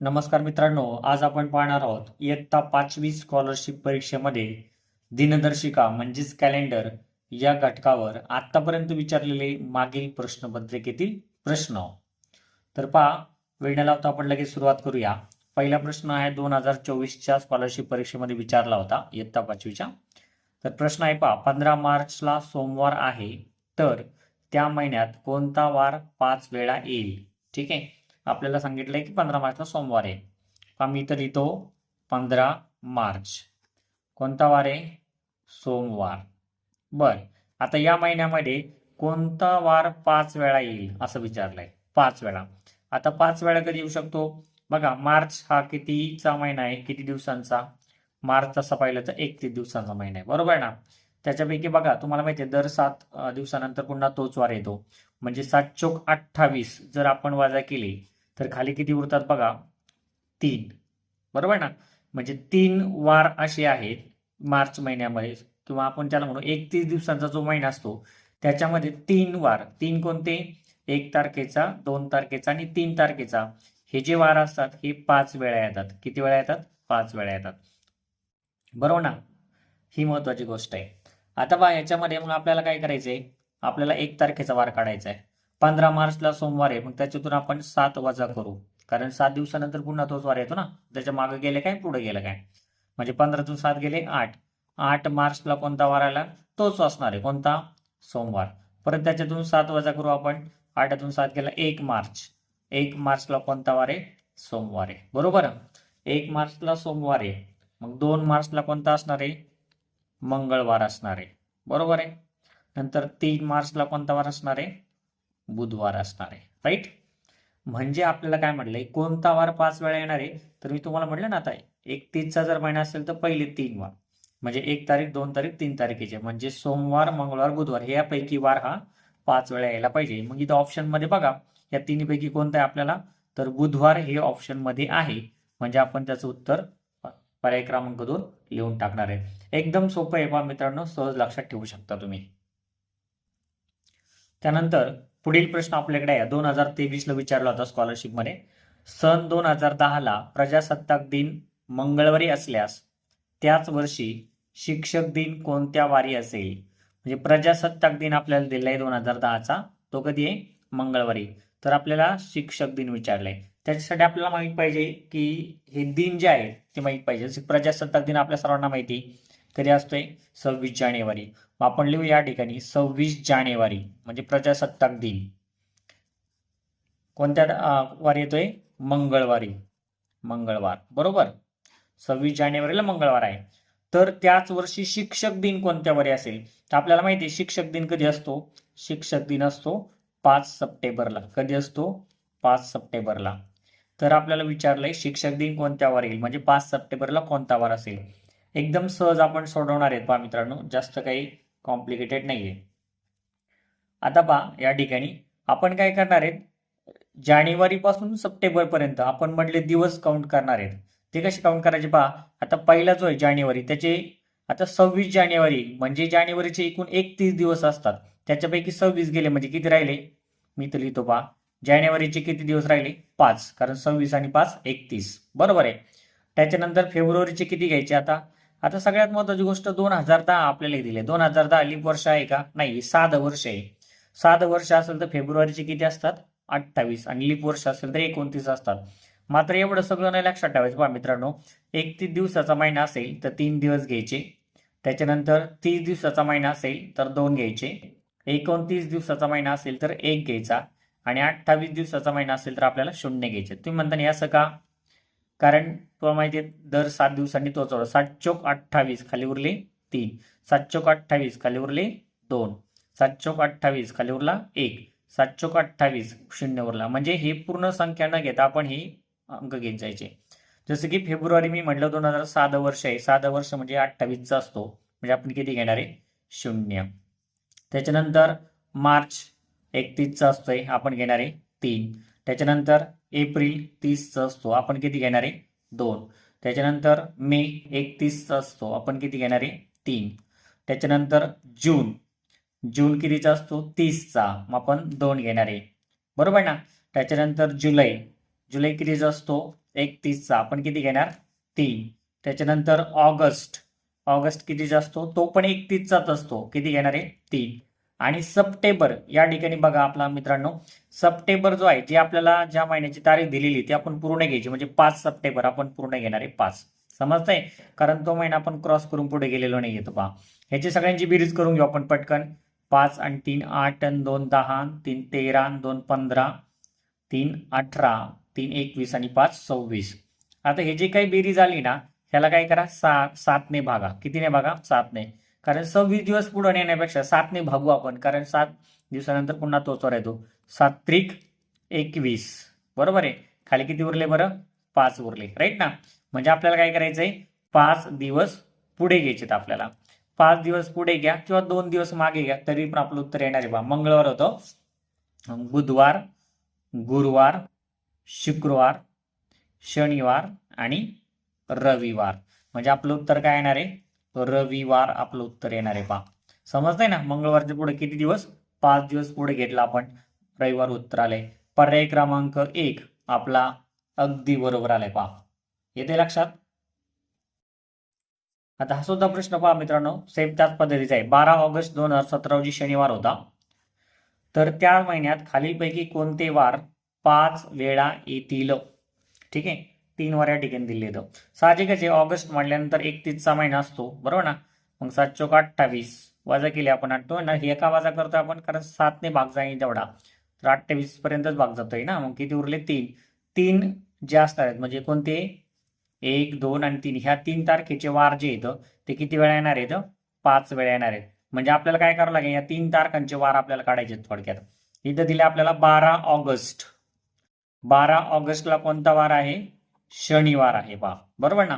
नमस्कार मित्रांनो आज आपण पाहणार आहोत इयत्ता पाचवी स्कॉलरशिप परीक्षेमध्ये दिनदर्शिका म्हणजेच कॅलेंडर या घटकावर आतापर्यंत विचारलेले मागील प्रश्नपत्रिकेतील प्रश्न. तर पहा वेळ न लावता आपण लगेच सुरुवात करूया. पहिला प्रश्न आहे दोन हजार चोवीसच्या स्कॉलरशिप परीक्षेमध्ये विचारला होता इयत्ता पाचवीच्या. तर प्रश्न आहे पहा पंधरा मार्चला सोमवार आहे तर त्या महिन्यात कोणता वार पाच वेळा येईल? ठीक आहे? आपल्याला सांगितलंय की पंधरा मार्चला सोमवार आहे. आम्ही मी इथं लिहितो पंधरा मार्च. कोणता वार आहे? सोमवार. बर आता या महिन्यामध्ये कोणता वार पाच वेळा येईल असं विचारलंय. पाच वेळा. आता पाच वेळा कधी येऊ शकतो? बघा मार्च हा कितीचा महिना आहे? किती दिवसांचा? मार्च तसा पाहिलं तर एकतीस दिवसांचा महिना आहे. बरोबर आहे ना? त्याच्यापैकी बघा तुम्हाला माहिती आहे दर सात दिवसानंतर पुन्हा तोच वार येतो. म्हणजे सात चोक अठ्ठावीस जर आपण वजा केली तर खाली किती उरतात बघा? तीन. बरोबर ना? म्हणजे तीन वार असे आहेत मार्च महिन्यामध्ये. किंवा आपण त्याला म्हणू एकतीस दिवसांचा जो महिना असतो त्याच्यामध्ये तीन वार. तीन कोणते? एक तारखेचा दोन तारखेचा आणि तीन तारखेचा. हे जे वार असतात हे पाच वेळा येतात. किती वेळा येतात? पाच वेळा येतात. बरोबर ना? ही महत्वाची गोष्ट आहे. आता बा याच्यामध्ये मग आपल्याला काय करायचंय? आपल्याला एक तारखेचा वार काढायचा आहे पंधरा मार्चला सोमवार आहे मग त्याच्यातून आपण सात वजा करू. कारण सात दिवसानंतर पुन्हा तोच वार येतो ना. त्याच्यामागे गेले काय पुढे गेलं काय? म्हणजे पंधरातून सात गेले आठ. आठ मार्चला कोणता वार आला? तोच असणार आहे. कोणता? सोमवार. परत त्याच्यातून सात वजा करू आपण. आठातून सात गेला एक मार्च. एक मार्चला कोणता वार आहे? सोमवार आहे. बरोबर? एक मार्चला सोमवार आहे. मग दोन मार्चला कोणता असणार आहे? मंगळवार असणार आहे. बरोबर आहे? नंतर तीन मार्चला कोणता वार असणार आहे? बुधवार असणार आहे. राईट म्हणजे आपल्याला काय म्हटलंय? कोणता वार पाच वेळा येणार आहे? तर मी तुम्हाला म्हटलं ना आता एकतीसचा जर महिना असेल तर पहिले तीन वार. म्हणजे एक तारीख दोन तारीख तीन तारखेचे. म्हणजे सोमवार मंगळवार बुधवार हे यापैकी वार हा पाच वेळा यायला पाहिजे. मग इथं ऑप्शनमध्ये बघा या तिन्हीपैकी कोणतं आहे आपल्याला? तर बुधवार हे ऑप्शनमध्ये आहे. म्हणजे आपण त्याचं उत्तर पर्याय क्रमांक दोन लिहून टाकणार आहे. एकदम सोपं आहे बा मित्रांनो सहज लक्षात ठेवू शकता तुम्ही. त्यानंतर पुढील प्रश्न आपल्याकडे आहे. दोन हजार तेवीसला विचारला होता स्कॉलरशिपमध्ये सन दोन हजार दहाला प्रजासत्ताक दिन मंगळवारी असल्यास त्याच वर्षी शिक्षक दिन कोणत्या वारी असेल? म्हणजे प्रजासत्ताक दिन आपल्याला दिलाय दोन हजार दहाचा. तो कधी आहे? मंगळवारी. तर आपल्याला शिक्षक दिन विचारलाय. त्याच्यासाठी आपल्याला माहीत पाहिजे की हे दिन जे आहे ते माहीत पाहिजे. प्रजासत्ताक दिन आपल्या सर्वांना माहिती कधी असतोय? सव्वीस जानेवारी. मग आपण लिहू या ठिकाणी सव्वीस जानेवारी म्हणजे प्रजासत्ताक दिन. कोणत्या वार येतोय? मंगळवारी. मंगळवार. बरोबर? सव्वीस जानेवारीला मंगळवार आहे. तर त्याच वर्षी शिक्षक दिन कोणत्या वारी असेल? तर आपल्याला माहिती आहे शिक्षक दिन कधी असतो? शिक्षक दिन असतो पाच सप्टेंबरला. कधी असतो? पाच सप्टेंबरला. तर आपल्याला विचारलंय शिक्षक दिन कोणत्या वार येईल? म्हणजे पाच सप्टेंबरला कोणता वार असेल? एकदम सहज आपण सोडवणार आहेत पहा मित्रांनो जास्त काही कॉम्प्लिकेटेड नाहीये. आता पहा या ठिकाणी आपण काय करणार आहेत? जानेवारीपासून सप्टेंबरपर्यंत सप्टेंबर पर्यंत आपण म्हटले दिवस काउंट करणार आहेत. ते कसे काउंट करायचे पहा? आता पहिला जो आहे जानेवारी त्याचे आता सव्वीस जानेवारी म्हणजे जानेवारीचे एकूण एकतीस दिवस असतात. त्याच्यापैकी सव्वीस गेले म्हणजे किती राहिले? मी तर लिहितो पहा जानेवारीचे किती दिवस राहिले? पाच कारण सव्वीस आणि पाच एकतीस. बरोबर आहे. त्याच्यानंतर फेब्रुवारीचे किती घ्यायचे आता? आता सगळ्यात महत्वाची गोष्ट दोन हजार दहा आपल्याला दिले. दोन हजार दहा लिप वर्ष आहे का? नाही साध वर्ष आहे. साध वर्ष असेल तर फेब्रुवारीचे किती असतात? अठ्ठावीस. आणि लिप वर्ष असेल तर एकोणतीस असतात. मात्र एवढं सगळं नाही लक्षात ठेवायचं पहा मित्रांनो. एकतीस दिवसाचा महिना असेल तर तीन दिवस घ्यायचे. त्याच्यानंतर तीस दिवसाचा महिना असेल तर दोन घ्यायचे. एकोणतीस दिवसाचा महिना असेल तर एक घ्यायचा. आणि अठ्ठावीस दिवसाचा महिना असेल तर आपल्याला शून्य घ्यायचे. तुम्ही म्हणता असं का? कारण तुम्हाला माहिती आहे दर सात दिवसांनी तो होता सात चौक अठ्ठावीस खाली उरले तीन. सात चौक अठ्ठावीस खाली उरले दोन. सात चौक अठ्ठावीस खाली उरला एक. सात चौक अठ्ठावीस शून्य उरला. म्हणजे हे पूर्ण संख्या न घेता आपण ही अंक घेत जायचे. जसं की फेब्रुवारी मी म्हटलं दोन हजार साधं वर्ष आहे. साधं वर्ष म्हणजे अठ्ठावीसचा असतो. म्हणजे आपण किती घेणार आहे? शून्य. त्याच्यानंतर मार्च एकतीसचा असतोय. आपण घेणार आहे तीन. त्याच्यानंतर एप्रिल तीसचा असतो. आपण किती घेणार आहे? दोन. त्याच्यानंतर मे एकतीसचा असतो. आपण किती घेणार आहे? तीन. त्याच्यानंतर जून. जून कितीचा असतो? तीसचा मग आपण दोन घेणार आहे. बरोबर ना? त्याच्यानंतर जुलै. जुलै कितीचा असतो? एकतीसचा आपण किती घेणार? तीन. त्याच्यानंतर ऑगस्ट. ऑगस्ट कितीचा असतो? तो पण एकतीसचाच असतो. किती घेणार आहे? तीन. आणि सप्टेंबर या ठिकाणी बघा आपला मित्रांनो सप्टेंबर जो आहे जे आपल्याला ज्या महिन्याची तारीख दिलेली ती आपण पूर्ण घ्यायची. म्हणजे पाच सप्टेंबर आपण पूर्ण घेणार आहे पाच. समजतंय? कारण तो महिना आपण क्रॉस करून पुढे गेलेलो नाही येतो पहा. ह्याची सगळ्यांची बेरीज करून घेऊ आपण पटकन. पाच आणि तीन आठ आणि दोन दहा तीन तेरा आणि दोन पंधरा तीन अठरा तीन एकवीस आणि पाच सव्वीस. आता हे जे काही बेरीज आली ना ह्याला काय करा सात सातने भागा. कितीने भागा? सातने. कारण सव्वीस दिवस पुढे नेण्यापेक्षा सातने भागू आपण. कारण सात दिवसानंतर पुन्हा तोच वर येतो. सात त्रिक एकवीस. बरोबर आहे? खाली किती उरले बरं? पाच उरले. राईट ना? म्हणजे आपल्याला काय करायचंय? पाच दिवस पुढे घ्यायचेत आपल्याला. पाच दिवस पुढे घ्या किंवा दोन दिवस मागे घ्या तरी पण आपलं उत्तर येणार आहे बा. मंगळवार होतं. बुधवार गुरुवार शुक्रवार शनिवार आणि रविवार. म्हणजे आपलं उत्तर काय येणार आहे? रविवार आपलं उत्तर येणार आहे पहा. समजतंय ना? मंगळवारच्या पुढे किती दिवस? पाच दिवस पुढे घेतला आपण. रविवार उत्तर आलंय. पर्याय क्रमांक एक आपला अगदी बरोबर आलाय पहा. येते लक्षात? आता हा सुद्धा प्रश्न पहा मित्रांनो. सेम त्याच पद्धतीचा आहे. बारा ऑगस्ट दोन हजार सतरा रोजी शनिवार होता. तर त्या महिन्यात खालीलपैकी कोणते वार पाच वेळा येतील? ठीक आहे. तीन वऱ्या या ठिकाणी दिले येतं साहजिकच आहे ऑगस्ट म्हटल्यानंतर एकतीसचा महिना असतो. बरोबर ना? मग सात चौक अठ्ठावीस वजा केली आपण आठवतो ना हे एका वाजा करतो आपण कारण सातने भाग जाईल तेवढा. तर अठ्ठावीस पर्यंतच भाग जातोय ना? मग किती उरले? तीन. तीन जे असणार आहेत म्हणजे कोणते? एक दोन आणि तीन. ह्या तीन तारखेचे वार जे येतं ते किती वेळा येणार आहेत? पाच वेळा येणार आहेत. म्हणजे आपल्याला काय करावं लागेल? या तीन तारखांचे वार आपल्याला काढायचे थोडक्यात. इथं दिले आपल्याला बारा ऑगस्ट. बारा ऑगस्टला कोणता वार आहे? शनिवार आहे बा. बरोबर ना?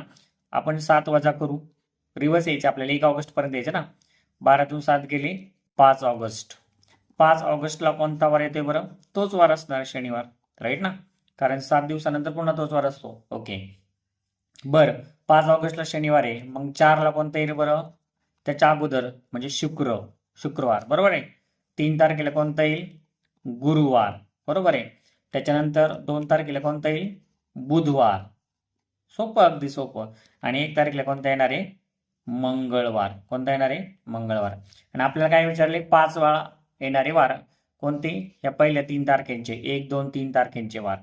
आपण सात वजा करू. रिवर्स यायचे आपल्याला एक ऑगस्ट पर्यंत यायचे ना? बारातून सात गेले पाच ऑगस्ट. पाच ऑगस्टला कोणता वार येतोय बरं? तोच वार असणार शनिवार. राईट ना? कारण सात दिवसानंतर पुन्हा तोच वार असतो. ओके. बरं. पाच ऑगस्टला शनिवार आहे. मग चारला कोणता येईल बरं? त्याच्या अगोदर म्हणजे शुक्र. शुक्रवार. बरोबर आहे? तीन तारखेला कोणता येईल? गुरुवार. बरोबर आहे? त्याच्यानंतर दोन तारखेला कोणता येईल? बुधवार. सोपं अगदी सोपं. आणि एक तारखेला कोणता येणार आहे? मंगळवार. कोणता येणार आहे? मंगळवार. आणि आपल्याला काय विचारले? पाच वेळा येणारे वार. कोणते? या पहिल्या तीन तारखेंचे. एक दोन तीन तारखेंचे वार.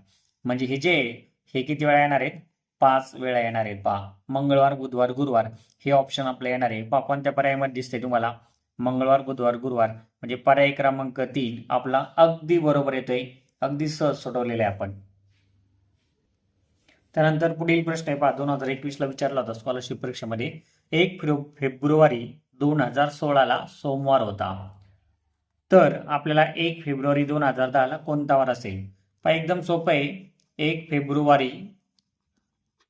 म्हणजे हे जे हे किती वेळा येणार आहेत? पाच वेळा येणार आहेत. पहा. मंगळवार बुधवार गुरुवार. हे ऑप्शन आपलं येणार आहे. पहा कोणत्या पर्यायामध्ये दिसते तुम्हाला? मंगळवार बुधवार गुरुवार. म्हणजे पर्याय क्रमांक तीन आपला अगदी बरोबर येतोय. अगदी सहज सोडवलेला आहे आपण. त्यानंतर पुढील प्रश्न आहे पहा. दोन हजार एकवीसला विचारला होता स्कॉलरशिप परीक्षेमध्ये. एक फेब्रुवारी दोन हजार सोळाला सोमवार होता. तर आपल्याला एक फेब्रुवारी दोन हजार दहाला कोणता वार असेल? पहा एकदम सोपं आहे. एक फेब्रुवारी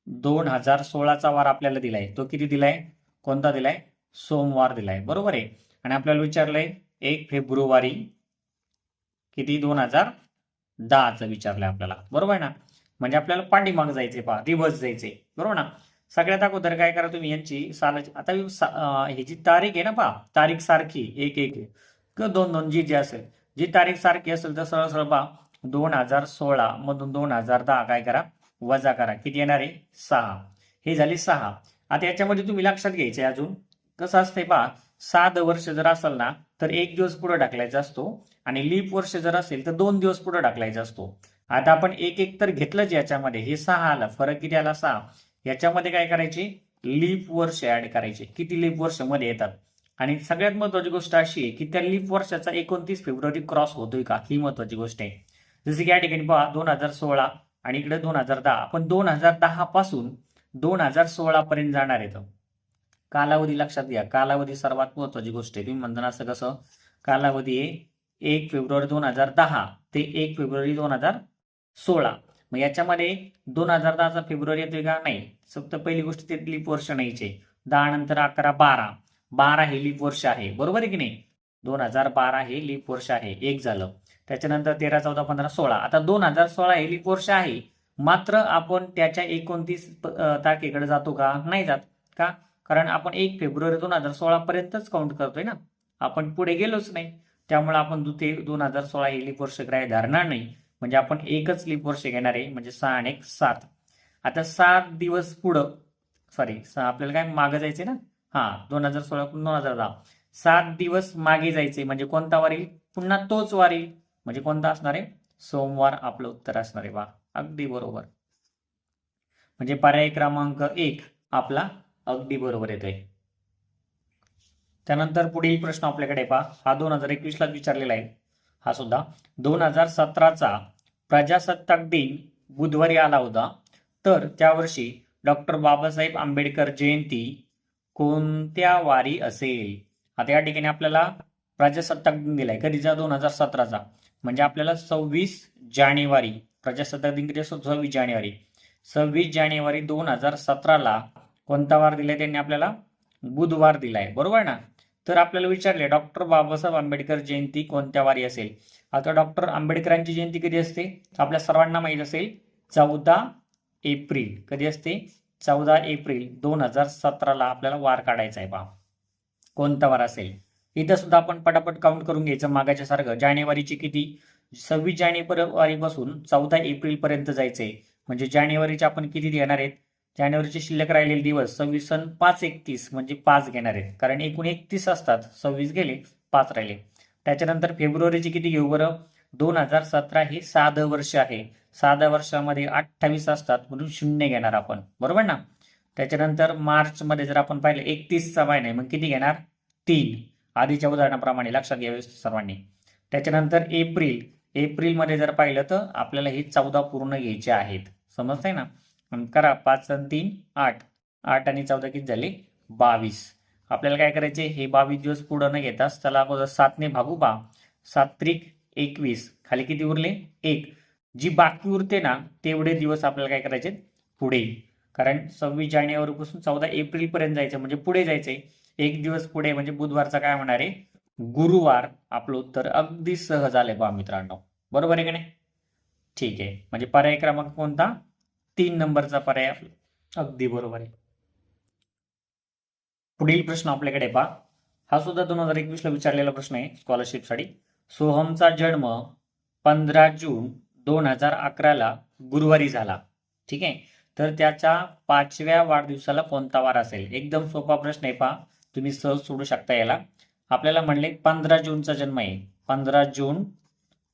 दोन हजार सोळाचा वार आपल्याला दिलाय. तो किती दिलाय? कोणता दिलाय? सोमवार दिलाय. बरोबर आहे? आणि आपल्याला विचारलंय एक फेब्रुवारी किती? दोन हजार दहाचं विचारलंय आपल्याला. बरोबर आहे ना? म्हणजे आपल्याला पाठीमाग जायचे पहा रिव्हर्स जायचे बरोबर ना? सगळ्यात अगोदर काय करा तुम्ही यांची सालाची आता ही जी तारीख आहे ना पहा तारीख सारखी एक एक किंवा दोन दोन जी जी असेल. जी तारीख सारखी असेल तर सरळ सरळ पहा दोन हजार सोळा मधून दोन हजार दहा काय करा वजा करा. किती येणार आहे? सहा. हे झाले सहा. आता याच्यामध्ये तुम्ही लक्षात घ्यायचे अजून. कसं असतंय पहा सात वर्ष जर असेल ना तर एक दिवस पुढे टाकलायचा असतो. आणि लीप वर्ष जर असेल तर दोन दिवस पुढे टाकलायचा असतो. आता आपण एक एक तर घेतलंच याच्यामध्ये. हे सहा आला. फरक किती आला? सहा. याच्यामध्ये काय करायची? लीप वर्ष ऍड करायचे. किती लीप वर्षमध्ये येतात? आणि सगळ्यात महत्वाची गोष्ट अशी आहे की त्या लीप वर्षाचा एकोणतीस फेब्रुवारी क्रॉस होतोय का? ही महत्वाची गोष्ट आहे. जसं की या ठिकाणी पहा दोन हजार सोळा आणि इकडे दोन हजार दहा. आपण दोन हजार दहा पासून दोन हजार सोळा पर्यंत जाणार आहेत कालावधी लक्षात घ्या. कालावधी सर्वात महत्वाची गोष्ट आहे. तुम्ही म्हणताना असं कसं? कालावधी आहे एक फेब्रुवारी दोन हजार दहा. ते एक फेब्रुवारी दोन हजार सोळा. मग याच्यामध्ये दोन हजार दहाचा फेब्रुवारी येतोय का? नाही. फक्त पहिली गोष्ट ते लीप वर्ष नाहीचे. दहा नंतर अकरा बारा. बारा हे लीप वर्ष आहे. बरोबर आहे की नाही? दोन हजार बारा हे लीप वर्ष आहे. एक झालं. त्याच्यानंतर तेरा चौदा पंधरा सोळा. आता दोन हजार सोळा हे लीप वर्ष आहे. मात्र आपण त्याच्या एकोणतीस तारखेकडे जातो का? नाही जात. का? कारण आपण एक फेब्रुवारी दोन हजार सोळा पर्यंतच काउंट करतोय ना. आपण पुढे गेलोच नाही. त्यामुळे आपण ते दोन हजार सोळा हे लीप वर्ष ग्राह्य धरणार नाही. म्हणजे आपण एकच लीप वर्ष घेणार आहे म्हणजे सहा आणि एक सात. आता सात दिवस पुढं सॉरी आपल्याला काय मागे जायचे ना? हा दोन हजार सोळा दोन हजार दहा. सात दिवस मागे जायचे म्हणजे कोणता वार येईल पुन्हा तोच वार येईल म्हणजे कोणता असणार आहे? सोमवार आपलं उत्तर असणार आहे वा अगदी बरोबर. म्हणजे पर्याय क्रमांक एक आपला अगदी बरोबर येतोय. त्यानंतर पुढील प्रश्न आपल्याकडे पहा. हा दोन हजार एकवीस ला विचारलेला आहे. हा सुद्धा. दोन हजार सतराचा प्रजासत्ताक दिन बुधवारी आला होता. तर त्या वर्षी डॉक्टर बाबासाहेब आंबेडकर जयंती कोणत्या वारी असेल? आता या ठिकाणी आपल्याला प्रजासत्ताक दिन दिलाय. कधीचा? दोन हजार सतराचा. म्हणजे आपल्याला सव्वीस जानेवारी प्रजासत्ताक दिन कधी असतो? सव्वीस जानेवारी. सव्वीस जानेवारी दोन हजार सतराला कोणता वार दिलाय? त्यांनी आपल्याला बुधवार दिलाय. बरोबर ना? तर आपल्याला विचारले डॉक्टर बाबासाहेब आंबेडकर जयंती कोणत्या वारी असेल? आता डॉक्टर आंबेडकरांची जयंती कधी असते? आपल्या सर्वांना माहीत असेल चौदा एप्रिल. कधी असते? चौदा एप्रिल दोन हजार सतराला आपल्याला वार काढायचा आहे पहा. कोणता वार असेल? इथं सुद्धा आपण पटापट काउंट करून घ्यायचं मागाच्या सारखं. जानेवारीची किती? सव्वीस जानेवारीपासून चौदा एप्रिलपर्यंत जायचं आहे म्हणजे जानेवारीचे आपण किती देणार आहेत? जानेवारीचे शिल्लक राहिलेले दिवस सव्वीस सण पाच एकतीस म्हणजे पाच घेणार आहेत. कारण एकूण एकतीस असतात सव्वीस गेले पाच राहिले. त्याच्यानंतर फेब्रुवारीचे किती घेऊ बरं? दोन हजार सतरा हे साधं वर्ष आहे. साध्या वर्षामध्ये अठ्ठावीस असतात म्हणून शून्य घेणार आपण. बरोबर ना? त्याच्यानंतर मार्चमध्ये जर आपण पाहिलं एकतीसचा महिना आहे मग किती घेणार? तीन. आधीच्या उदाहरणाप्रमाणे लक्षात घ्यावे सर्वांनी. त्याच्यानंतर एप्रिल. एप्रिलमध्ये जर पाहिलं तर आपल्याला हे चौदा पूर्ण घ्यायचे आहेत. समजतंय ना? करा पाच आणि तीन आठ. आठ आणि चौदा किती झाले? बावीस. आपल्याला काय करायचे? हे बावीस दिवस पुढं न घेताच त्याला अगोदर सातने भागू बा सात त्रिक एकवीस. खाली किती उरले? एक. जी बाकी उरते ना तेवढे दिवस आपल्याला काय करायचे पुढे. कारण सव्वीस जानेवारीपासून चौदा एप्रिल पर्यंत जायचं म्हणजे पुढे जायचंय. एक दिवस पुढे म्हणजे बुधवारचा काय होणार आहे? गुरुवार. आपलं उत्तर अगदी सहज आलंय बा मित्रांनो. बरोबर आहे का नाही? ठीक आहे. म्हणजे पर्याय क्रमांक कोणता? तीन नंबरचा पर्याय आपला. अगदी बरोबर आहे. पुढील प्रश्न आपल्याकडे पहा. हा सुद्धा दोन हजार एकवीस ला विचारलेला प्रश्न आहे स्कॉलरशिपसाठी सोहमचा जन्म पंधरा जून दोन हजार अकराला गुरुवारी झाला. ठीक आहे? तर त्याच्या पाचव्या वाढदिवसाला कोणता वार असेल? एकदम सोपा प्रश्न आहे पहा. तुम्ही सहज सोडू शकता याला. आपल्याला म्हणले पंधरा जूनचा जन्म आहे. पंधरा जून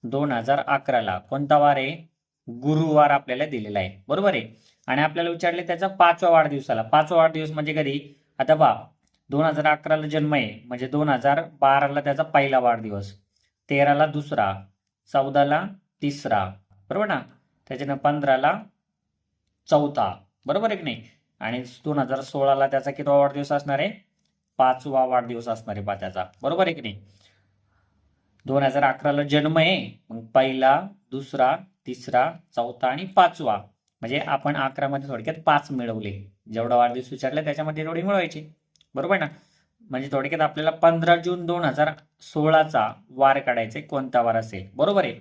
दोन हजार अकराला कोणता वार आहे? गुरुवार आपल्याला दिलेला आहे. बरोबर आहे? आणि आपल्याला विचारले त्याचा पाचवा वाढदिवसाला. पाचवा वाढदिवस म्हणजे कधी? आता बा दोन हजार अकराला जन्म आहे. म्हणजे दोन हजार बाराला त्याचा पहिला वाढदिवस. तेराला दुसरा. चौदाला तिसरा. बरोबर ना? त्याच्यानं पंधराला चौथा. बरोबर आहे की नाही? आणि दोन हजार सोळाला त्याचा कितवा वाढदिवस असणार आहे? पाचवा वाढदिवस असणार आहे बा त्याचा. बरोबर आहे की नाही? दोन हजार अकराला जन्म आहे. मग पहिला दुसरा तिसरा चौथा आणि पाचवा. म्हणजे आपण अकरा मध्ये थोडक्यात पाच मिळवले. जेवढा वाढदिवस विचारला त्याच्यामध्ये तेवढे मिळवायचे. बरोबर ना? म्हणजे थोडक्यात आपल्याला पंधरा जून दोन हजार सोळाचा वार काढायचा कोणता वार असेल? बरोबर आहे.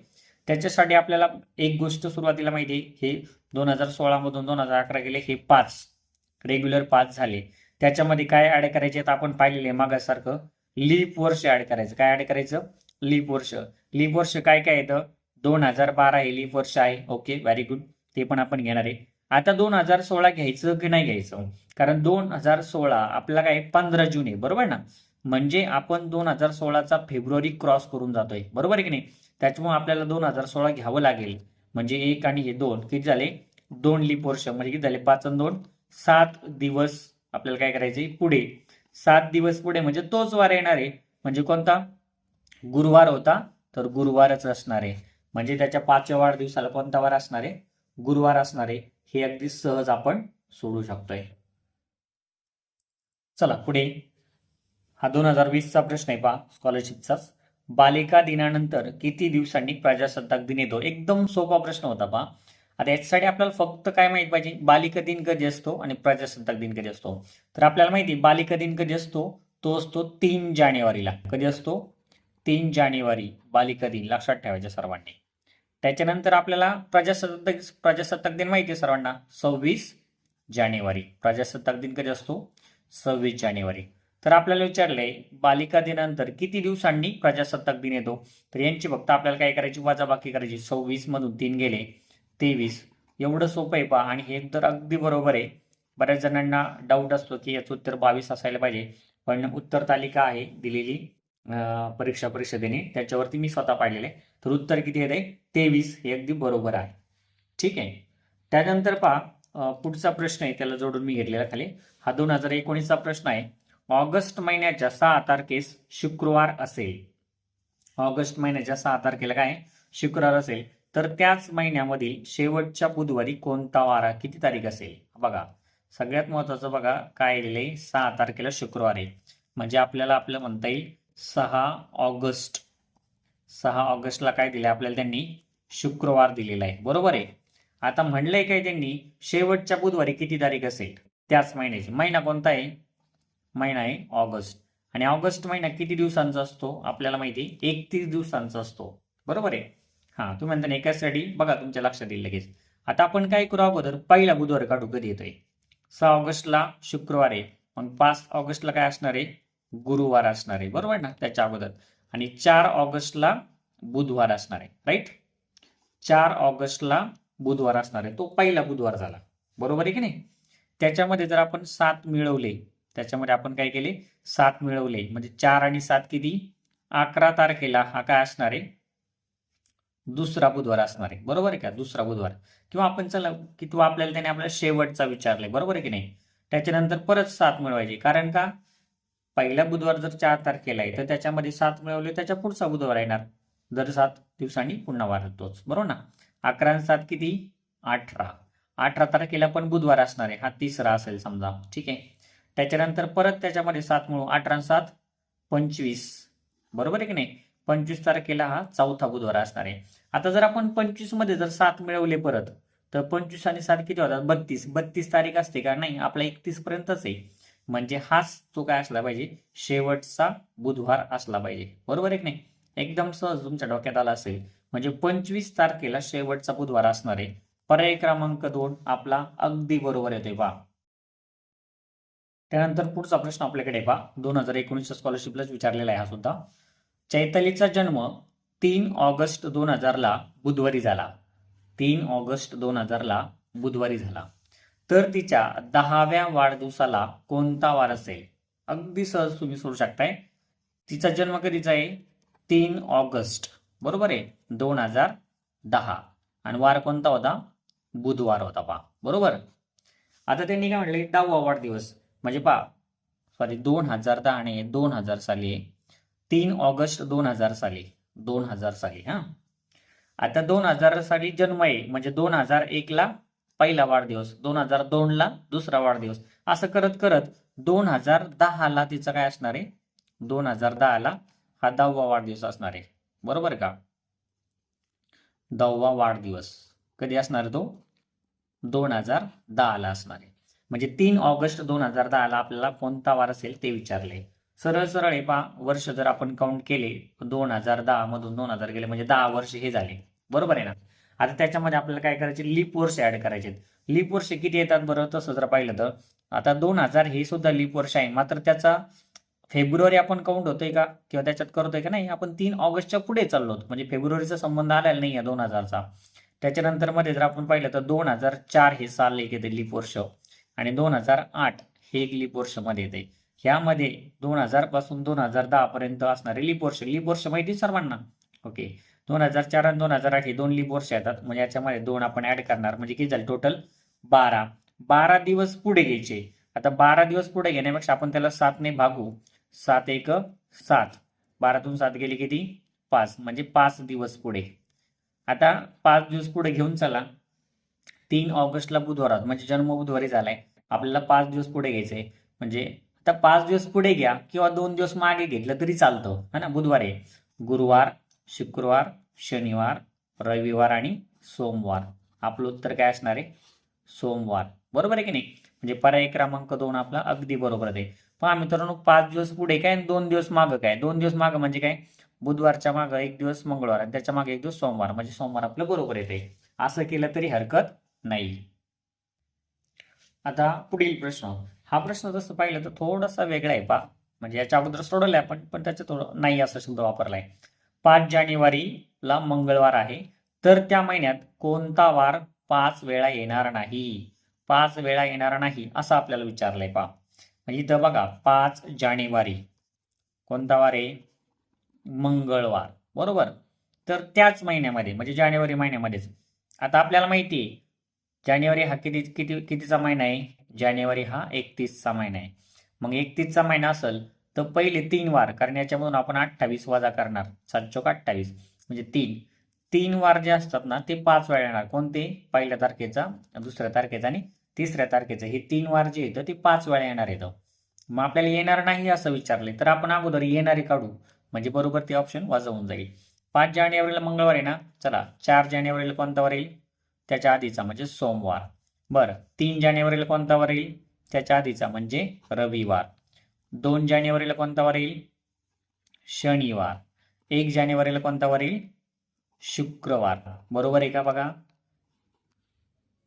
त्याच्यासाठी आपल्याला एक गोष्ट सुरुवातीला माहिती आहे. हे दोन हजार सोळा मधून दोन हजार अकरा गेले हे पाच. रेग्युलर पाच झाले. त्याच्यामध्ये काय ऍड करायचे तर आपण पाहिलेले मागासारखं लीप वर्ष ऍड करायचं. काय ऍड करायचं? लीप वर्ष. लीप वर्ष काय काय येतं? दोन हजार बारा हे लीप वर्ष आहे. ओके व्हेरी गुड ते पण आपण घेणार आहे. आता दोन हजार सोळा घ्यायचं की नाही घ्यायचं? कारण दोन हजार सोळा आपला काय? पंधरा जून आहे. बरोबर ना? म्हणजे आपण दोन हजार सोळाचा फेब्रुवारी क्रॉस करून जातोय. बरोबर आहे की नाही? त्याच्यामुळे आपल्याला दोन हजार सोळा घ्यावं लागेल. म्हणजे एक आणि हे दोन. किती झाले? दोन लीप वर्ष. म्हणजे किती झाले? पाच आणि दोन. सात दिवस आपल्याला काय करायचे पुढे. सात दिवस पुढे म्हणजे तोच वार येणार आहे. म्हणजे कोणता? गुरुवार होता तर गुरुवारच असणार आहे. म्हणजे त्याच्या पाचव्या वाढदिवसाला कोणता वार असणार आहे? गुरुवार असणार आहे. हे अगदी सहज आपण सोडू शकतोय. चला पुढे. हा दोन हजार वीसचा प्रश्न आहे पहा स्कॉलरशिपचाच बालिका दिनानंतर किती दिवसांनी प्रजासत्ताक दिन येतो? एकदम सोपा प्रश्न होता पहा. आता याच्यासाठी आपल्याला फक्त काय माहीत पाहिजे? बालिका दिन कधी असतो आणि प्रजासत्ताक दिन कधी असतो? तर आपल्याला माहिती बालिका दिन कधी असतो? तो असतो तीन जानेवारीला. कधी असतो? तीन जानेवारी बालिका दिन लक्षात ठेवायच्या सर्वांनी. त्याच्यानंतर आपल्याला प्रजासत्ताक प्रजासत्ताक दिन माहिती आहे सर्वांना. सव्वीस जानेवारी. प्रजासत्ताक दिन कधी असतो? सव्वीस जानेवारी. तर आपल्याला विचारलंय बालिका दिनानंतर किती दिवसांनी प्रजासत्ताक दिन येतो? तर यांची फक्त आपल्याला काय करायची? वजाबाकी करायची. सव्वीस मधून तीन गेले. तेवीस. एवढं सोपं आहे पहा. आणि हे तर अगदी बरोबर आहे. बऱ्याच जणांना डाऊट असतो की याचं उत्तर बावीस असायला पाहिजे. पण उत्तर तालिका आहे दिलेली. परीक्षा परिषदेने. त्याच्यावरती मी स्वतः पाहिलेले. तर उत्तर किती येते तेवीस. हे अगदी बरोबर आहे. ठीक आहे? त्यानंतर पहा पुढचा प्रश्न आहे. त्याला जोडून मी घेतलेला खाली. हा दोन हजार एकोणीसचा प्रश्न आहे. ऑगस्ट महिन्याच्या सहा तारखेस शुक्रवार असेल. ऑगस्ट महिन्याच्या सहा तारखेला काय? शुक्रवार असेल. तर त्याच महिन्यामधील शेवटच्या बुधवारी कोणता वारा किती तारीख असेल? बघा. सगळ्यात महत्वाचं बघा काय दिले सहा तारखेला शुक्रवार आहे. म्हणजे आपल्याला आपलं म्हणता येईल सहा ऑगस्ट. सहा ऑगस्टला काय दिले आपल्याला त्यांनी? शुक्रवार दिलेला आहे. बरोबर आहे? आता म्हणलंय काय त्यांनी? शेवटच्या बुधवारी किती तारीख असेल? त्याच महिन्याची. महिना कोणता आहे? महिना आहे ऑगस्ट. आणि ऑगस्ट महिना किती दिवसांचा असतो? आपल्याला माहिती आहे एकतीस दिवसांचा असतो. बरोबर आहे? हा तुम्ही म्हणता ना एकासाठी? बघा तुमच्या लक्षात येईल लगेच. आता आपण काय करू अगोदर? पहिला बुधवार काढू कधी येतोय? सहा ऑगस्टला शुक्रवार आहे. मग पाच ऑगस्टला काय असणार आहे? गुरुवार असणार आहे. बरोबर ना? त्याच्या अगोदर. आणि चार ऑगस्टला बुधवार असणार आहे. राईट चार ऑगस्टला बुधवार असणार आहे. तो पहिला बुधवार झाला. बरोबर आहे की नाही? त्याच्यामध्ये जर आपण सात मिळवले त्याच्यामध्ये आपण काय केले? सात मिळवले. म्हणजे चार आणि सात किती? अकरा तारखेला हा काय असणार आहे? दुसरा बुधवार असणार आहे. बरोबर आहे का? दुसरा बुधवार. किंवा आपण चला किंवा आपल्याला त्याने आपल्याला शेवटचा विचारलाय. बरोबर आहे की नाही? त्याच्यानंतर परत सात मिळवायचे. कारण का? पहिला बुधवार जर चार तारखेला आहे तर त्याच्यामध्ये सात मिळवले त्याच्या पुढचा बुधवार येणार. दर सात दिवसांनी पुन्हा वाढतोच बरोबर ना? अकरा आणि सात किती? अठरा. अठरा तारखेला पण बुधवार असणार आहे. हा तिसरा असेल समजा. ठीक आहे? त्याच्यानंतर परत त्याच्यामध्ये सात मिळू अठरा सात पंचवीस. बरोबर आहे की नाही? पंचवीस तारखेला हा चौथा बुधवार असणार आहे. आता जर आपण पंचवीसमध्ये जर सात मिळवले परत तर पंचवीस आणि सात किती होतात? बत्तीस. बत्तीस तारीख असते का? नाही. आपला एकतीस पर्यंतच आहे. म्हणजे हाच तो काय असला पाहिजे? शेवटचा बुधवार असला पाहिजे. बरोबर आहे की नाही? एकदम सहज तुमच्या डोक्यात आला असेल. म्हणजे पंचवीस तारखेला शेवटचा बुधवार असणार आहे. पर्याय क्रमांक दोन आपला अगदी बरोबर येतोय पहा. त्यानंतर पुढचा प्रश्न आपल्याकडे पहा. दोन हजार एकोणीसच्या स्कॉलरशिपलाच विचारलेला आहे हा सुद्धा. चैतालीचा जन्म तीन ऑगस्ट दोन हजारला बुधवारी झाला. तीन ऑगस्ट दोन हजारला बुधवारी झाला. तर तिच्या दहाव्या वाढदिवसाला कोणता वार असेल? अगदी सहज तुम्ही सोडू शकताय. तिचा जन्म कधीचा आहे? तीन ऑगस्ट. बरोबर आहे? दोन हजार दहा. आणि वार कोणता होता? बुधवार होता पा बरोबर? आता त्यांनी काय म्हटले दहावा वाढदिवस. म्हणजे पा सॉरी दोन हजार दहा आणि दोन हजार साली तीन ऑगस्ट दोन हजार साली. दोन हजार साली हा. आता दोन हजार साली जन्म आहे. म्हणजे दोन हजार एक ला पहिला वाढदिवस दोन हजार दोन ला दुसरा वाढदिवस. असं करत करत दोन हजार दहा ला तिचा काय असणार आहे? दोन हजार दहा ला हा दहावा वाढदिवस असणार आहे. बरोबर का? दहावा वाढदिवस. कधी असणार तो? दोन हजार दहा ला असणार आहे. म्हणजे तीन ऑगस्ट दोन हजार दहा ला आपल्याला कोणता वार असेल ते विचारले सरळ सरळ हे पहा वर्ष जर आपण काउंट केले दोन हजार दहा मधून दोन हजार गेले म्हणजे दहा वर्ष हे झाले. बरोबर आहे ना? आता त्याच्यामध्ये आपल्याला काय करायचे? लीप वर्ष ऍड करायचे लीप वर्ष किती येतात बरं? तसं जर पाहिलं तर. आता दोन हजार हे सुद्धा लीप वर्ष आहे. मात्र त्याचा फेब्रुवारी आपण काउंट होतोय का? किंवा त्याच्यात करतोय का नाही? आपण तीन ऑगस्टच्या पुढे चाललो म्हणजे फेब्रुवारीचा संबंध आलेला नाही आहे दोन हजारचा. त्याच्यानंतरमध्ये जर आपण पाहिलं तर दोन हजार चार हे साल एक येते लीप वर्ष आणि दोन हजार आठ हे एक लीप वर्षमध्ये येते. ह्यामध्ये दोन हजारपासून दोन हजार दहा पर्यंत असणारे लीप वर्ष लीप वर्ष माहिती सर्वांना? ओके. दोन हजार चार आणि दोन हजार आठ हे दोन लीप वर्ष येतात. म्हणजे याच्यामध्ये दोन आपण ऍड करणार. म्हणजे किती झाले? टोटल बारा. बारा दिवस पुढे घ्यायचे. आता बारा दिवस पुढे घेण्यापेक्षा आपण त्याला सातने भागू. सात एक सात. बारातून सात गेले किती? पाच. म्हणजे पाच दिवस पुढे. आता पाच दिवस पुढे घेऊन चला. तीन ऑगस्टला बुधवारात म्हणजे जन्म बुधवारी झालाय. आपल्याला पाच दिवस पुढे घ्यायचंय. म्हणजे आता पाच दिवस पुढे घ्या किंवा दोन दिवस मागे घेतलं तरी चालतं. है ना? बुधवारी. गुरुवार शुक्रवार शनिवार रविवार आणि सोमवार. आपलं उत्तर काय असणार आहे? सोमवार. बरोबर आहे की नाही? म्हणजे पर्याय क्रमांक दोन आपला अगदी बरोबर आहे. पहा मित्रांनो पाच दिवस पुढे काय आणि दोन दिवस मागं काय? दोन दिवस मागं म्हणजे काय? बुधवारच्या मागं एक दिवस मंगळवार आणि त्याच्यामागे एक दिवस सोमवार. म्हणजे सोमवार आपलं बरोबर येते असं केलं तरी हरकत नाही. आता पुढील प्रश्न. हा प्रश्न जसं पाहिलं तर थोडासा वेगळा आहे पा म्हणजे याच्या अगोदर सोडवलाय आपण पण त्याचं थोडं नाही असा शब्द वापरलाय. पाच जानेवारीला मंगळवार आहे. तर त्या महिन्यात कोणता वार पाच वेळा येणार नाही? पाच वेळा येणार नाही असं आपल्याला विचारलंय पहा. म्हणजे इथं बघा पाच जानेवारी. कोणता वार आहे? मंगळवार. बरोबर? तर त्याच महिन्यामध्ये म्हणजे जानेवारी महिन्यामध्येच. आता आपल्याला माहिती आहे जानेवारी हा किती किती कितीचा महिना आहे? जानेवारी हा एकतीसचा महिना आहे. मग एकतीसचा महिना असेल तर पहिले तीन वार कारण याच्यामधून आपण अठ्ठावीस वजा करणार. सात चौक अठ्ठावीस म्हणजे तीन. तीन वार जे असतात ना ते पाच वेळा येणार. कोणते? पहिल्या तारखेचा दुसऱ्या तारखेचा आणि तिसऱ्या तारखेचं. हे तीन वार जे येतं ते पाच वेळा येणार येतं मग आपल्याला येणार नाही असं विचारले तर आपण अगोदर येणारे काढू. म्हणजे बरोबर ते ऑप्शन वाजवून जाईल. पाच जानेवारीला मंगळवार आहे ना? चला चार जानेवारीला कोणता वार येईल? त्याच्या आधीचा म्हणजे सोमवार. बरं तीन जानेवारीला कोणता वार येईल? त्याच्या आधीचा म्हणजे रविवार. दोन जानेवारीला कोणता वार येईल? शनिवार. एक जानेवारीला कोणता वार येईल? शुक्रवार. बरोबर आहे का बघा?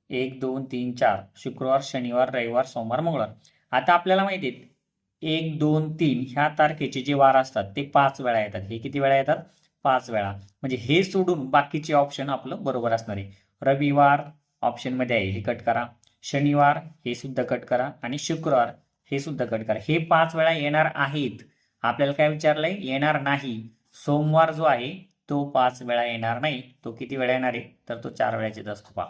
एक दोन तीन चार. शुक्रवार शनिवार रविवार सोमवार मंगळवार. आता आपल्याला माहिती आहे एक दोन तीन ह्या तारखेचे जे वार असतात ते पाच वेळा येतात. हे किती वेळा येतात? पाच वेळा. म्हणजे हे सोडून बाकीचे ऑप्शन आपलं बरोबर असणार आहे. रविवार ऑप्शनमध्ये आहे हे कट करा. शनिवार हे सुद्धा कट करा. आणि शुक्रवार हे सुद्धा कट करा. हे पाच वेळा येणार आहेत. आपल्याला काय विचारलंय? येणार नाही. सोमवार जो आहे तो पाच वेळा येणार नाही. तो किती वेळा येणार आहे? तर तो चार वेळाचे असतो पहा.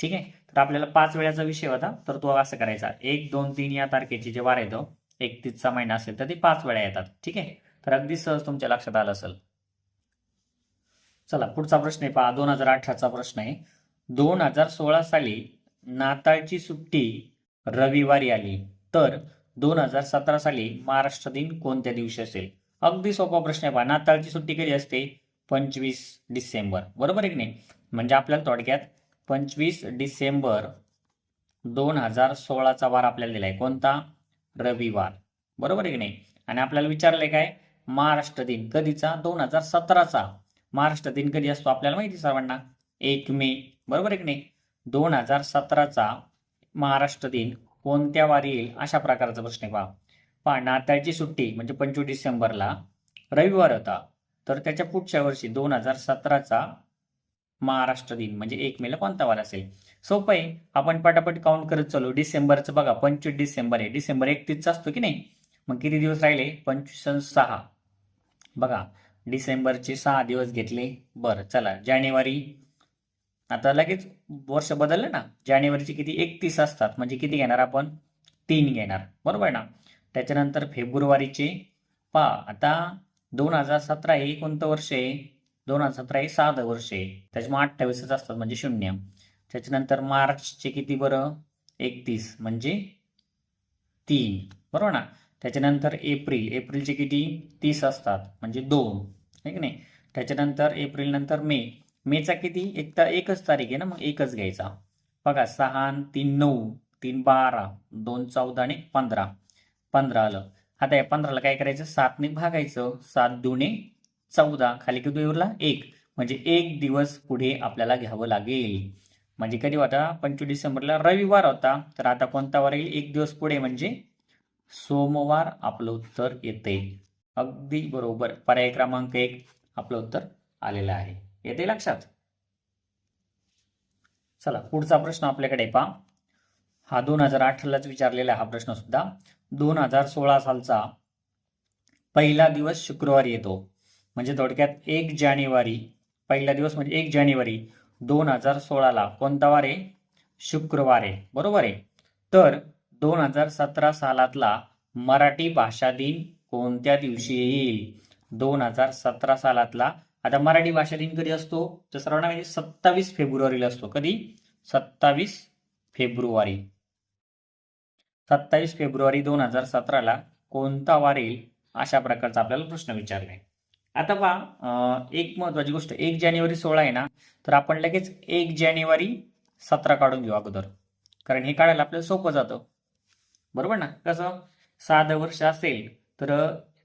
ठीक आहे? तर आपल्याला पाच वेळाचा विषय होता. तर तो असं करायचा. एक दोन तीन या तारखेचे जे वार येतो एकतीसचा महिना असेल तर ते पाच वेळा येतात. ठीक आहे? तर अगदी सहज तुमच्या लक्षात आलं असेल. चला पुढचा प्रश्न आहे पहा. दोन हजार अठराचा प्रश्न आहे. दोन हजार सोळा साली नाताळची सुट्टी रविवारी आली. तर दोन हजार सतरा साली महाराष्ट्र दिन कोणत्या दिवशी असेल? अगदी सोपा प्रश्न आहे पहा नाताळची सुट्टी कधी असते? पंचवीस डिसेंबर. बरोबर आहे की नाही? म्हणजे आपल्याला थोडक्यात पंचवीस डिसेंबर दोन हजार सोळाचा वार आपल्याला दिलाय. कोणता? रविवार. बरोबर आहे की नाही? आणि आपल्याला विचारलंय काय? महाराष्ट्र दिन कधीचा? दोन हजार सतराचा. महाराष्ट्र दिन कधी असतो आपल्याला माहिती सर्वांना? एक मे. बरोबर आहे की नाही? दोन हजार सतराचा महाराष्ट्र दिन कोणत्या वारी येईल अशा प्रकारचा प्रश्न आहे पहा. पहा नाताळची सुट्टी म्हणजे पंचवीस डिसेंबरला रविवार होता. तर त्याच्या पुढच्या वर्षी दोन हजार सतराचा महाराष्ट्र दिन म्हणजे एक मेला कोणता वार असेल? सोपं आहे. आपण पटापट काउंट करत चालू. डिसेंबरचं बघा पंचवीस डिसेंबर आहे. डिसेंबर एकतीसचा असतो की नाही? मग किती दिवस राहिले? पंचवीस सहा. बघा डिसेंबरचे सहा दिवस घेतले. बरं चला. जानेवारी आता लगेच वर्ष बदललं ना जानेवारीचे किती? एकतीस असतात. म्हणजे किती घेणार आपण? तीन घेणार. बरोबर ना? त्याच्यानंतर फेब्रुवारीचे पा आता दोन हजार सतरा हे कोणतं वर्ष आहे? दोन हजार सतरा हे सात वर्ष आहे. त्याच्यामुळे अठ्ठावीसच असतात म्हणजे शून्य. त्याच्यानंतर मार्चचे किती बरं? एकतीस. म्हणजे तीन. बरोबर ना? त्याच्यानंतर एप्रिल. एप्रिलचे किती? तीस असतात. म्हणजे दोन. आहे की नाही? त्याच्यानंतर एप्रिल नंतर मे. मेचा किती? एक तर एकच तारीख आहे ना मग एकच घ्यायचा. बघा सहा तीन नऊ तीन बारा दोन चौदा आणि पंधरा. पंधरा आलं. आता या पंधराला काय करायचं? सातने भागायचं. सात दुने चौदा. खाली किती उरला? एक. म्हणजे एक दिवस पुढे आपल्याला घ्यावं लागेल. म्हणजे कधी होता? पंचवीस डिसेंबरला रविवार होता. तर आता कोणता वार येईल? एक दिवस पुढे म्हणजे सोमवार आपलं उत्तर येते. अगदी बरोबर. पर्याय क्रमांक एक आपलं उत्तर आलेलं आहे. येते लक्षात? चला पुढचा प्रश्न आपल्याकडे पहा. हा दोन हजार अठरालाच विचारलेला हा प्रश्न सुद्धा. दोन हजार सोळा सालचा पहिला दिवस शुक्रवारी येतो. म्हणजे थोडक्यात एक जानेवारी पहिला दिवस म्हणजे एक जानेवारी दोन हजार सोळाला कोणता वार आहे? शुक्रवार आहे. बरोबर आहे? तर दोन हजार सतरा सालातला मराठी भाषा दिन कोणत्या दिवशी येईल? दोन हजार सतरा सालातला आता मराठी भाषा दिन कधी असतो? तर सर्वांना म्हणजे सत्तावीस फेब्रुवारीला असतो. कधी? सत्तावीस फेब्रुवारी. सत्तावीस फेब्रुवारी दोन हजार सतराला कोणता वार येईल अशा प्रकारचा आपल्याला प्रश्न विचारलाय आता पहा एक महत्वाची गोष्ट एक जानेवारी सोळा आहे ना तर आपण लगेच एक जानेवारी सतरा काढून घेऊ अगोदर. कारण हे काढायला आपल्याला सोपं जातं. बरोबर ना? कसं? साधं वर्ष असेल तर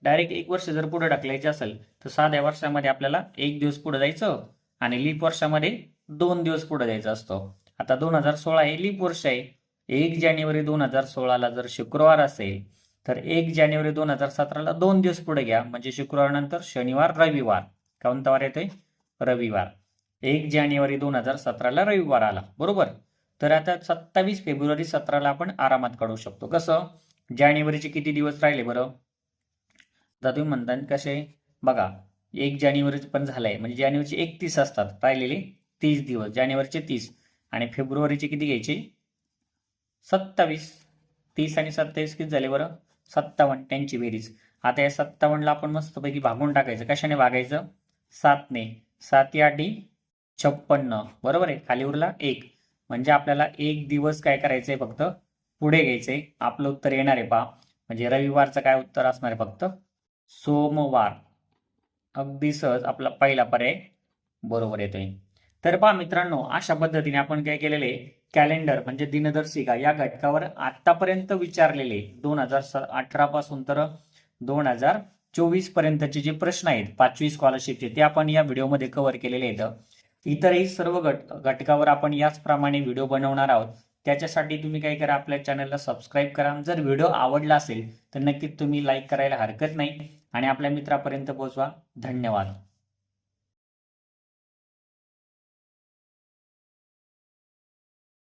डायरेक्ट एक वर्ष जर पुढे ढकलायचे असेल तर साध्या वर्षामध्ये आपल्याला एक दिवस पुढे जायचं आणि लीप वर्षामध्ये दोन दिवस पुढे जायचं असतो. आता दोन हजार सोळा हे लीप वर्ष आहे. एक जानेवारी दोन हजार सोळाला जर शुक्रवार असेल तर एक जानेवारी दोन हजार सतराला दोन दिवस पुढे घ्या. म्हणजे शुक्रवार नंतर शनिवार रविवार. कोणता वार येतोय? रविवार. एक जानेवारी दोन हजार सतराला रविवार आला. बरोबर? तर आता सत्तावीस फेब्रुवारी सतराला आपण आरामात काढू शकतो. कसं? जानेवारीचे किती दिवस राहिले बरं? आता तुम्ही म्हणता कसे बघा एक जानेवारी पण झालंय. म्हणजे जानेवारीचे एकतीस असतात राहिलेले तीस दिवस. जानेवारीचे तीस आणि फेब्रुवारीचे किती घ्यायचे? सत्तावीस. तीस आणि सत्तावीस किती झाले बरं? सत्तावन्न. त्यांची बेरीज. आता या सत्तावन्नला आपण मस्तपैकी भागून टाकायचं. कशाने भागायचं? सातने. सात या आठी छप्पन्न. बरोबर आहे? खाली उरला एक. म्हणजे आपल्याला एक दिवस काय करायचंय फक्त? पुढे घ्यायचंय. आपलं उत्तर येणार आहे पहा. म्हणजे रविवारचं काय उत्तर असणार आहे फक्त? सोमवार. अगदी सहज आपला पहिला पर्याय बरोबर येतोय. तर पहा मित्रांनो अशा पद्धतीने आपण काय केलेले? कॅलेंडर म्हणजे दिनदर्शिका या घटकावर आतापर्यंत विचारलेले. दोन हजार अठरा पासून तर दोन हजार चोवीस पर्यंतचे जे प्रश्न आहेत पाचवी स्कॉलरशिपचे ते आपण या व्हिडिओमध्ये कव्हर केलेले आहेत. इतरही सर्व घट घटकावर आपण याचप्रमाणे व्हिडिओ बनवणार आहोत. त्याच्यासाठी तुम्ही काय करा आपल्या चॅनलला सबस्क्राईब करा. जर व्हिडिओ आवडला असेल तर नक्कीच तुम्ही लाईक करायला हरकत नाही. आणि आपल्या मित्रापर्यंत पोहोचवा. धन्यवाद.